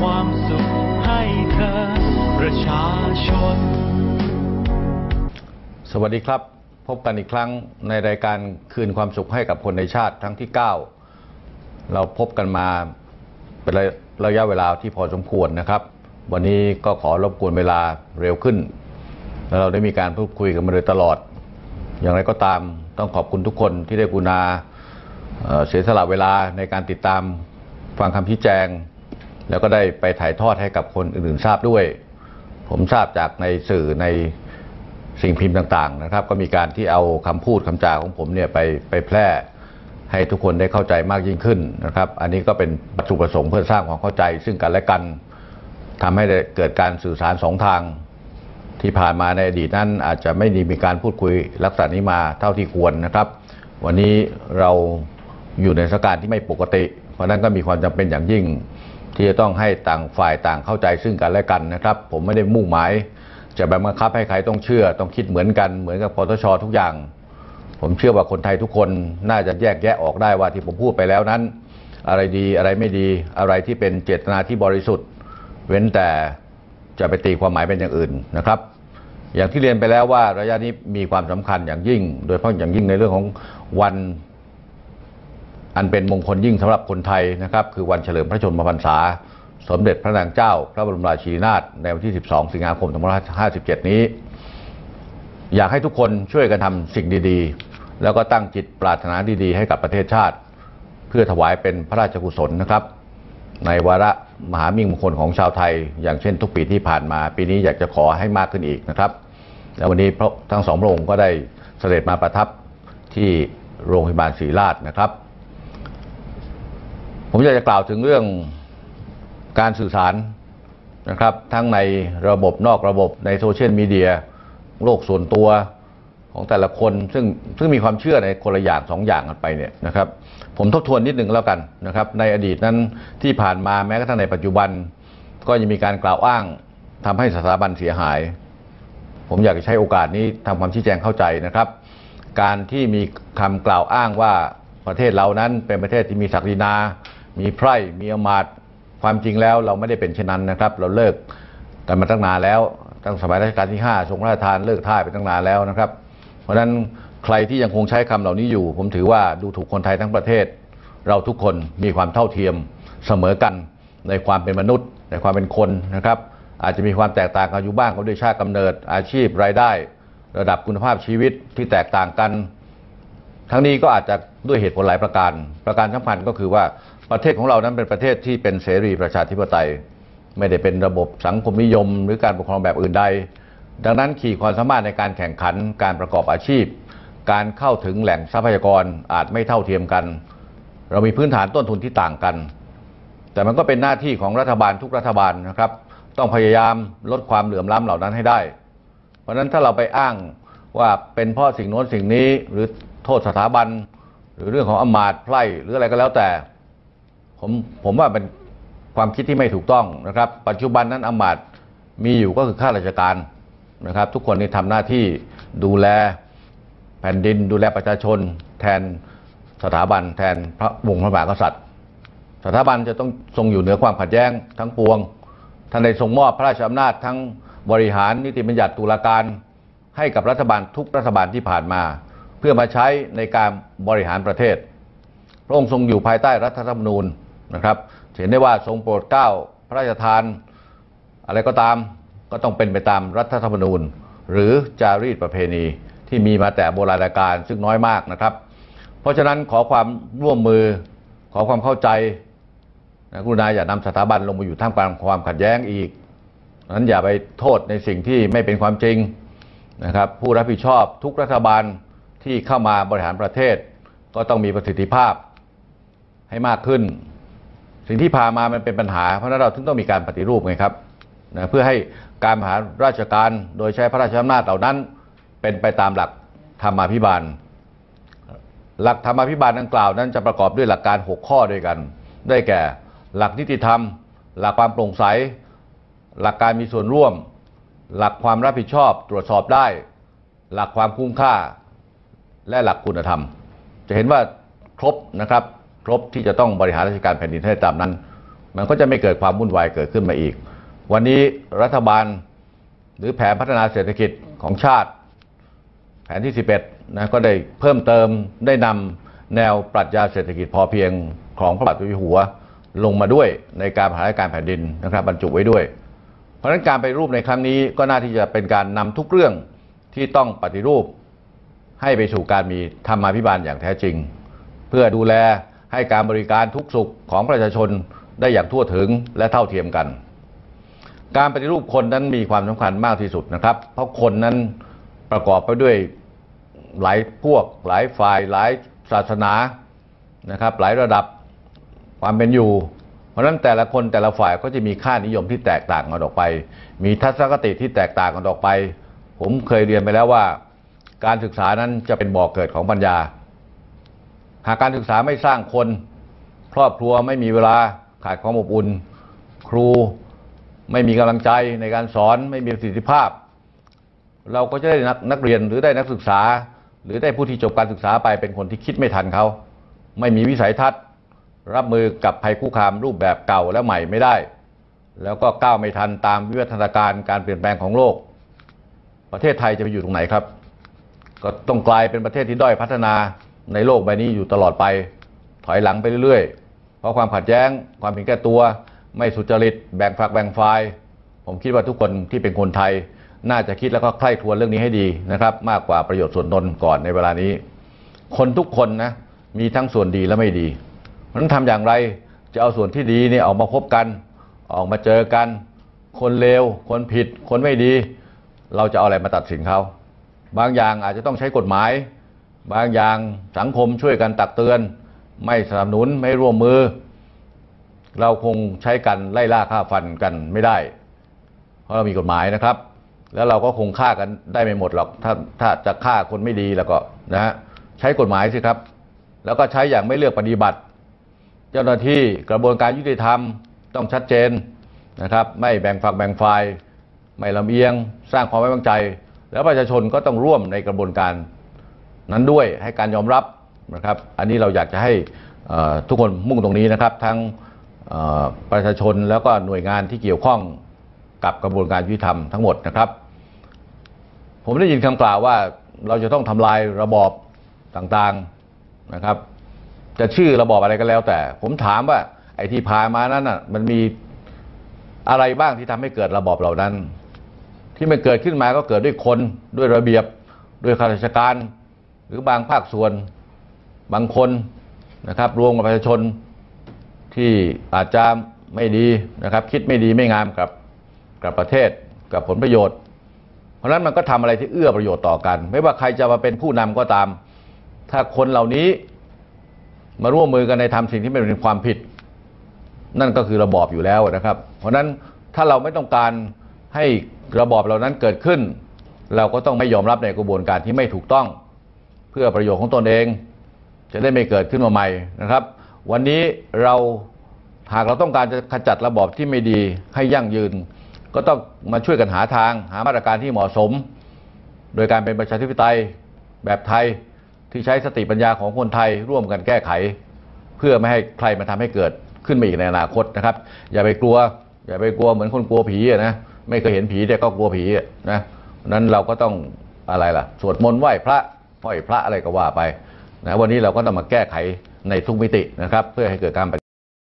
ความสุขให้เธอ ประชาชน สวัสดีครับ พบกันอีกครั้งในรายการคืนความสุขให้กับคนในชาติครั้งที่ 9 เราพบกันมาเป็นระยะเวลาที่พอสมควรนะครับ วันนี้ก็ขอรบกวนเวลาเร็วขึ้น แล้วเราได้มีการพูดคุยกันมาโดยตลอด อย่างไรก็ตามต้องขอบคุณทุกคนที่ได้กรุณาเอ่อเสียสละเวลาในการติดตามฟังคำชี้แจง แล้วก็ได้ไปถ่ายทอดให้กับคนอื่นๆทราบด้วย ผมทราบจากในสื่อในสิ่งพิมพ์ต่างๆนะครับ ก็มีการที่เอาคำพูดคำจาของผมเนี่ยไปไปแพร่ให้ทุกคนได้เข้าใจมากยิ่งขึ้นนะครับ อันนี้ก็เป็นวัตถุประสงค์เพื่อสร้างความเข้าใจ ซึ่งกันและกันทำให้เกิดการสื่อสารสองทาง ที่ผ่านมาในอดีตนั้นอาจจะไม่ได้มีการพูดคุยลักษณะนี้มาเท่าที่ควรนะครับ วันนี้เรา อยู่ในสถานการณ์ที่ไม่ปกติ เพราะนั้นก็มีความจำเป็นอย่างยิ่ง ที่จะต้องให้ต่างฝ่ายต่างเข้าใจซึ่งกันและกันนะครับ ผมไม่ได้มุ่งหมายจะไปบังคับให้ใครต้องเชื่อ ต้องคิดเหมือนกันเหมือนกับปตชทุกอย่าง ผมเชื่อว่าคนไทยทุกคนน่าจะแยกแยะออกได้ว่าที่ผมพูดไปแล้วนั้น อะไรดีอะไรไม่ดีอะไรที่เป็นเจตนาที่บริสุทธิ์ เว้นแต่จะไปตีความหมายเป็นอย่างอื่นนะครับ อย่างที่เรียนไปแล้วว่าระยะนี้มีความสำคัญอย่างยิ่ง โดยเฉพาะอย่างยิ่งในเรื่องของวัน อันเป็นมงคลยิ่งสำหรับคนไทยนะครับคือวันเฉลิมพระชนมพรรษา สมเด็จพระนางเจ้า พระบรมราชินีนาถในวันที่ 12 สิงหาคม 2557 นี้ อยากให้ทุกคนช่วยกันทำสิ่งดีๆ แล้วก็ตั้งจิตปรารถนาดีๆ ให้กับประเทศชาติ เพื่อถวายเป็นพระราชกุศลนะครับ ในวาระมหามิ่งมงคลของชาวไทย อย่างเช่นทุกปีที่ผ่านมา ปีนี้อยากจะขอให้มากขึ้นอีกนะครับ แล้ววันนี้พระทั้งสองพระองค์ก็ได้เสด็จมาประทับที่โรงพยาบาลศรีราชนะครับ ผมอยากจะกล่าวถึงเรื่องการสื่อสารนะครับ ทั้งในระบบนอกระบบในโซเชียลมีเดียโลกส่วนตัวของแต่ละคนซึ่งซึ่งมีความเชื่อในคนละอย่างสองอย่างกันไปเนี่ยนะครับ ผมทบทวนนิดหนึ่งแล้วกันนะครับ ในอดีตนั้นที่ผ่านมาแม้กระทั่งในปัจจุบัน ก็ยังมีการกล่าวอ้างทำให้สถาบันเสียหาย ผมอยากจะใช้โอกาสนี้ทำความชี้แจงเข้าใจนะครับ การที่มีคำกล่าวอ้างว่าประเทศเรานั้นเป็นประเทศที่มีศักดินา มีไพร่มีอมาตความจริงแล้วเราไม่ได้เป็นเช่นนั้นนะครับ เราเลิกกันมาตั้งนานแล้วตั้งสมัยรัชกาลที่ 5 ทรงพระราชทานเลิกท่าไปตั้งนานแล้วนะครับ เพราะฉะนั้นใครที่ยังคงใช้คำเหล่านี้อยู่ ผมถือว่าดูถูกคนไทยทั้งประเทศ เราทุกคนมีความเท่าเทียมเสมอกันในความเป็นมนุษย์ ในความเป็นคนนะครับ อาจจะมีความแตกต่างกันอยู่บ้างก็ด้วยชาติกำเนิดอาชีพรายได้ ระดับคุณภาพชีวิตที่แตกต่างกัน ทั้งนี้ก็อาจจะด้วยเหตุผลหลายประการ ประการสำคัญก็คือว่า ประเทศของเรานั้นเป็นประเทศที่เป็นเสรีประชาธิปไตย ไม่ได้เป็นระบบสังคมนิยม หรือการปกครองแบบอื่นใด ดังนั้นขีดความสามารถในการแข่งขันการประกอบอาชีพ การเข้าถึงแหล่งทรัพยากรอาจไม่เท่าเทียมกัน เรามีพื้นฐานต้นทุนที่ต่างกัน แต่มันก็เป็นหน้าที่ของรัฐบาลทุกรัฐบาลนะครับ ต้องพยายามลดความเหลื่อมล้ำเหล่านั้นให้ได้ เพราะฉะนั้นถ้าเราไปอ้างว่าเป็นเพราะสิ่งโน้นสิ่งนี้หรือโทษสถาบัน หรือเรื่องของอำมาตย์ไพร่หรืออะไรก็แล้วแต่ ผมผมว่าเป็นความคิดที่ไม่ถูกต้องนะครับ ปัจจุบันนั้นอำมาตมีอยู่ก็คือข้าราชการนะครับ ทุกคนนี่ทำหน้าที่ดูแลแผ่นดิน ดูแลประชาชน แทนสถาบัน แทนพระวงศ์พระมหากษัตริย์ สถาบันจะต้องทรงอยู่เหนือความขัดแย้งทั้งปวงท่านได้ทรงมอบพระราชอำนาจทั้งบริหารนิติบัญญัติตุลาการ ให้กับรัฐบาลทุกรัฐบาลที่ผ่านมา เพื่อมาใช้ในการบริหารประเทศ พระองค์ทรงอยู่ภายใต้รัฐธรรมนูญ นะครับ เห็นได้ว่าทรงโปรดเกล้าพระราชทาน อะไรก็ตามก็ต้องเป็นไปตามรัฐธรรมนูญ หรือจารีตประเพณีที่มีมาแต่โบราณกาลซึ่งน้อยมากนะครับ เพราะฉะนั้นขอความร่วมมือขอความเข้าใจนะกรุณาอย่านำสถาบันลงมาอยู่ท่ามกลางความขัดแย้งอีกนั้นอย่าไปโทษในสิ่งที่ไม่เป็นความจริงนะครับผู้รับผิดชอบทุกรัฐบาลที่เข้ามาบริหารประเทศ ก็ต้องมีประสิทธิภาพให้มากขึ้น สิ่งที่พามามันเป็นปัญหา เพราะนั้นเราถึงต้องมีการปฏิรูปไงครับนะเพื่อให้การหารราชการโดยใช้พระราชอำนาจเหล่านั้น เป็นไปตามหลักธรรมาภิบาล หลักธรรมาภิบาลดังกล่าวนั้นจะประกอบด้วยหลักการ 6 ข้อด้วยกัน ได้แก่ หลักนิติธรรม หลักความโปร่งใส หลักการมีส่วนร่วม หลักความรับผิดชอบตรวจสอบได้ หลักความคุ้มค่า และหลักคุณธรรม จะเห็นว่าครบนะครับ ครบที่จะต้องบริหารราชการแผ่นดินให้ตามนั้น มันก็จะไม่เกิดความวุ่นวายเกิดขึ้นมาอีก วันนี้รัฐบาลหรือแผนพัฒนาเศรษฐกิจของชาติ แผนที่ 11นะก็ได้เพิ่มเติมได้นำแนวปรัชญาเศรษฐกิจพอเพียงของพระบาทสมเด็จพระเจ้าอยู่หัวลงมาด้วยในการบริหารการแผ่นดินนะครับบรรจุไว้ด้วย เพราะฉะนั้นการไปรูปในครั้งนี้ก็น่าที่จะเป็นการนำทุกเรื่องที่ต้องปฏิรูป ให้ไปสู่การมีธรรมาภิบาลอย่างแท้จริง เพื่อดูแล ให้การบริการทุกสุขของประชาชนได้อย่างทั่วถึงและเท่าเทียมกัน การปฏิรูปคนนั้นมีความสำคัญมากที่สุดนะครับ เพราะคนนั้นประกอบไปด้วยหลายพวกหลายฝ่าย หลายศาสนานะครับ หลายระดับความเป็นอยู่ เพราะฉะนั้นแต่ละคนแต่ละฝ่ายก็จะมีค่านิยมที่แตกต่างกันออกไป มีทัศนคติที่แตกต่างกันออกไป ผมเคยเรียนไปแล้วว่า การศึกษานั้นจะเป็นบ่อกเกิดของปัญญา หากการศึกษาไม่สร้างคน ครอบครัวไม่มีเวลาขาดความอบอุ่น ครูไม่มีกำลังใจในการสอนไม่มีประสิทธิภาพ เราก็จะได้นักนักเรียนหรือได้นักศึกษา หรือได้ผู้ที่จบการศึกษาไปเป็นคนที่คิดไม่ทันเขา ไม่มีวิสัยทัศน์ รับมือกับภัยคุกคามรูปแบบเก่าและใหม่ไม่ได้ แล้วก็ก้าวไม่ทันตามวิวัฒนาการการเปลี่ยนแปลงของโลก ประเทศไทยจะไปอยู่ตรงไหนครับ ก็ต้องกลายเป็นประเทศที่ด้อยพัฒนา ในโลกใบนี้อยู่ตลอดไป ถอยหลังไปเรื่อยๆ เพราะความขัดแย้ง ความเห็นแก่ตัว ไม่สุจริต แบ่งฝักแบ่งฝ่าย ผมคิดว่าทุกคนที่เป็นคนไทย น่าจะคิดแล้วก็ใคร่ครวญเรื่องนี้ให้ดีนะครับ มากกว่าประโยชน์ส่วนตนก่อนในเวลานี้ คนทุกคนนะมีทั้งส่วนดีและไม่ดีเพราะนั้นทำอย่างไรจะเอาส่วนที่ดีนี่ออกมาพบกัน ออกมาเจอกัน คนเลวคนผิด คนไม่ดี เราจะเอาอะไรมาตัดสินเขาบางอย่างอาจจะต้องใช้กฎหมาย บางอย่างสังคมช่วยกันตักเตือน ไม่สนับสนุนไม่ร่วมมือ เราคงใช้กันไล่ล่าฆ่าฟันกันไม่ได้ เพราะเรามีกฎหมายนะครับ แล้วเราก็คงฆ่ากันได้ไม่หมดหรอกถ้าถ้าจะฆ่าคนไม่ดีแล้วก็นะฮะใช้กฎหมายสิครับ แล้วก็ใช้อย่างไม่เลือกปฏิบัติ เจ้าหน้าที่กระบวนการยุติธรรมต้องชัดเจนนะครับ ไม่แบ่งฝักแบ่งฝ่ายไม่ลำเอียง สร้างความไว้วางใจ แล้วประชาชนก็ต้องร่วมในกระบวนการ นั้นด้วยให้การยอมรับนะครับ อันนี้เราอยากจะให้ทุกคนมุ่งตรงนี้นะครับ ทั้งประชาชนแล้วก็หน่วยงานที่เกี่ยวข้องกับกระบวนการยุติธรรมทั้งหมดนะครับ ผมได้ยินคำกล่าวว่าเราจะต้องทำลายระบอบต่างๆนะครับ จะชื่อระบอบอะไรก็แล้ว แต่ ผมถามว่าไอ้ที่ผ่านมานั้นน่ะมันมีอะไรบ้างที่ทำให้เกิดระบอบเหล่านั้น ที่มันเกิดขึ้นมาก็เกิดด้วยคนด้วยระเบียบด้วยข้าราชการ หรือบางภาคส่วนบางคนนะครับ รวมกับประชาชนที่อาจจะไม่ดีนะครับ คิดไม่ดีไม่งามกับกับประเทศกับผลประโยชน์ เพราะฉะนั้นมันก็ทำอะไรที่เอื้อประโยชน์ต่อกัน ไม่ว่าใครจะมาเป็นผู้นำก็ตาม ถ้าคนเหล่านี้มาร่วมมือกันในทำสิ่งที่ไม่เป็นความผิด นั่นก็คือระบอบอยู่แล้วนะครับ เพราะฉะนั้นถ้าเราไม่ต้องการให้ระบอบเหล่านั้นเกิดขึ้น เราก็ต้องไม่ยอมรับในกระบวนการที่ไม่ถูกต้อง พื่อประโยชน์ของตนเอง จะได้ไม่เกิดขึ้นมาใหม่นะครับ วันนี้เราหากเราต้องการจะขจัดระบอบที่ไม่ดีให้ยั่งยืน ก็ต้องมาช่วยกันหาทาง หามาตรการที่เหมาะสม โดยการเป็นประชาธิปไตยแบบไทยที่ใช้สติปัญญาของคนไทยร่วมกันแก้ไข เพื่อไม่ให้ใครมาทำให้เกิดขึ้นมาอีกในอนาคตนะครับ อย่าไปกลัว อย่าไปกลัวเหมือนคนกลัวผีนะไม่เคยเห็นผีแต่ก็กลัวผีนะเพราะฉะนั้นเราก็ต้องอะไรล่ะ สวดมนต์ไหว้พระ ห้อยพระอะไรก็ว่าไปนะวันนี้เราก็ต้องมาแก้ไขในทุกมิตินะครับ เพื่อให้เกิดการปฏิ